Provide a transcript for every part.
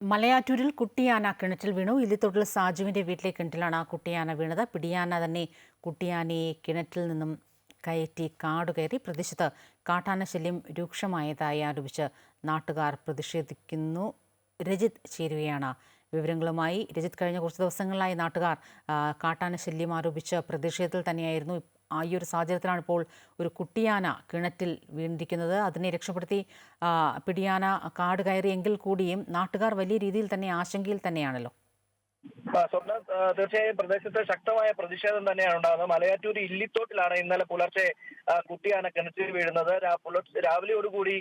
മലയാറ്റൂരിൽ കുട്ടിയാന കിണറ്റിൽ വീണു. ഇല്ലിത്തൊട്ടിൽ സാജുവിന്റെ വീട്ടിലെ കിണറ്റിലാണ് ആ കുട്ടിയാന വീണത്. പിടിയാന തന്നെ കുട്ടിയാനയെ കിണറ്റിൽ നിന്നും കയറ്റി കാടുകയറി പ്രദേശത്ത് കാട്ടാന ശല്യം രൂക്ഷമായതായി ആരോപിച്ച് നാട്ടുകാർ പ്രതിഷേധിക്കുന്നു. രജിത് ചേരുകയാണ്. വിവരങ്ങളുമായി രജിത് കഴിഞ്ഞ കുറച്ച് ദിവസങ്ങളിലായി നാട്ടുകാർ കാട്ടാന ശല്യം ആരോപിച്ച് പ്രതിഷേധത്തിൽ തന്നെയായിരുന്നു. ആ ഈ ഒരു സാഹചര്യത്തിലാണ് ഇപ്പോൾ ഒരു കുട്ടിയാന കിണറ്റിൽ വീണിരിക്കുന്നത്. അതിനെ രക്ഷപ്പെടുത്തി പിടിയാന കാട് കയറിയെങ്കിൽ കൂടിയും നാട്ടുകാർ വലിയ രീതിയിൽ തന്നെ ആശങ്കയിൽ തന്നെയാണല്ലോ. സ്വപ്ന തീർച്ചയായും പ്രദേശത്ത് ശക്തമായ പ്രതിഷേധം തന്നെയാണ് ഉണ്ടാകുന്നത്. മലയാറ്റൂർ ഇല്ലിത്തോട്ടിലാണ് ഇന്നലെ പുലർച്ചെ കുട്ടിയാന കിണറ്റിൽ വീഴുന്നത്. പുലർച്ചെ രാവിലെയോടുകൂടി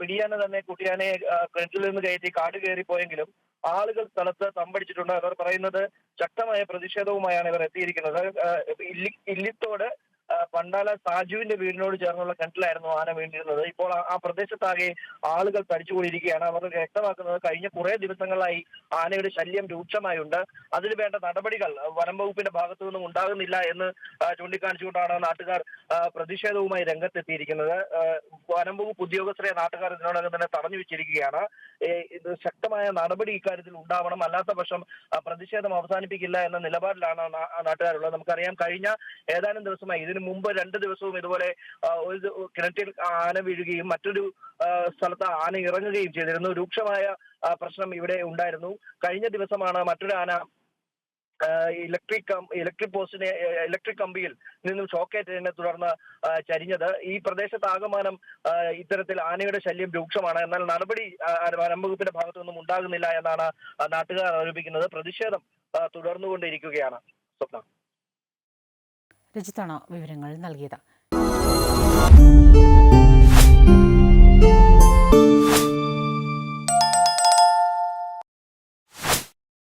പിടിയാന തന്നെ കുട്ടിയാനയെ കിണറ്റിൽ നിന്ന് കയറ്റി കാട് കയറിപ്പോയെങ്കിലും ആളുകൾ സ്ഥലത്ത് തമ്പടിച്ചിട്ടുണ്ട്. അവർ പറയുന്നത് ശക്തമായ പ്രതിഷേധവുമായാണ് ഇവർ എത്തിയിരിക്കുന്നത്. ഇല്ലി ഇല്ലിത്തോട് പണ്ടാല സാജുവിന്റെ വീടിനോട് ചേർന്നുള്ള കിണറ്റിലായിരുന്നു ആന വീണിരുന്നത്. ഇപ്പോൾ ആ- പ്രദേശത്താകെ ആളുകൾ തടിച്ചുകൂടിയിരിക്കുകയാണ്. അവർ വ്യക്തമാക്കുന്നത് കഴിഞ്ഞ കുറേ ദിവസങ്ങളായി ആനയുടെ ശല്യം രൂക്ഷമായുണ്ട്. അതിന് വേണ്ട നടപടികൾ വനം വകുപ്പിന്റെ ഭാഗത്തു നിന്നും ഉണ്ടാകുന്നില്ല എന്ന് ചൂണ്ടിക്കാണിച്ചുകൊണ്ടാണ് നാട്ടുകാർ പ്രതിഷേധവുമായി രംഗത്തെത്തിയിരിക്കുന്നത്. വനം വകുപ്പ് ഉദ്യോഗസ്ഥരെ നാട്ടുകാർ ഇതിനോടകം തന്നെ തടഞ്ഞു വെച്ചിരിക്കുകയാണ്. ഇത് ശക്തമായ നടപടി ഇക്കാര്യത്തിൽ ഉണ്ടാവണം. അല്ലാത്ത പക്ഷം പ്രതിഷേധം അവസാനിപ്പിക്കില്ല എന്ന നിലപാടിലാണ് നാട്ടുകാരുള്ളത്. നമുക്കറിയാം കഴിഞ്ഞ ഏതാനും ദിവസമായി ഇതിനു മുമ്പ് രണ്ട് ദിവസവും ഇതുപോലെ ഒരു കിണറ്റിൽ ആന വീഴുകയും മറ്റൊരു സ്ഥലത്ത് ആന ഇറങ്ങുകയും ചെയ്തിരുന്നു. രൂക്ഷമായ പ്രശ്നം ഇവിടെ ഉണ്ടായിരുന്നു. കഴിഞ്ഞ ദിവസമാണ് മറ്റൊരു ആന ഇലക്ട്രിക് ഇലക്ട്രിക് പോസ്റ്റിനെ ഇലക്ട്രിക് കമ്പിയിൽ നിന്നും ഷോക്കേറ്റതിനെ തുടർന്ന് ചരിഞ്ഞത്. ഈ പ്രദേശത്ത് ആകമാനം ഇത്തരത്തിൽ ആനയുടെ ശല്യം രൂക്ഷമാണ്. എന്നാൽ നടപടി വനം വകുപ്പിന്റെ ഉണ്ടാകുന്നില്ല എന്നാണ് നാട്ടുകാർ ആരോപിക്കുന്നത്. പ്രതിഷേധം തുടർന്നുകൊണ്ടിരിക്കുകയാണ് സ്വപ്ന. രജിത്താണ് വിവരങ്ങൾ നൽകിയത്.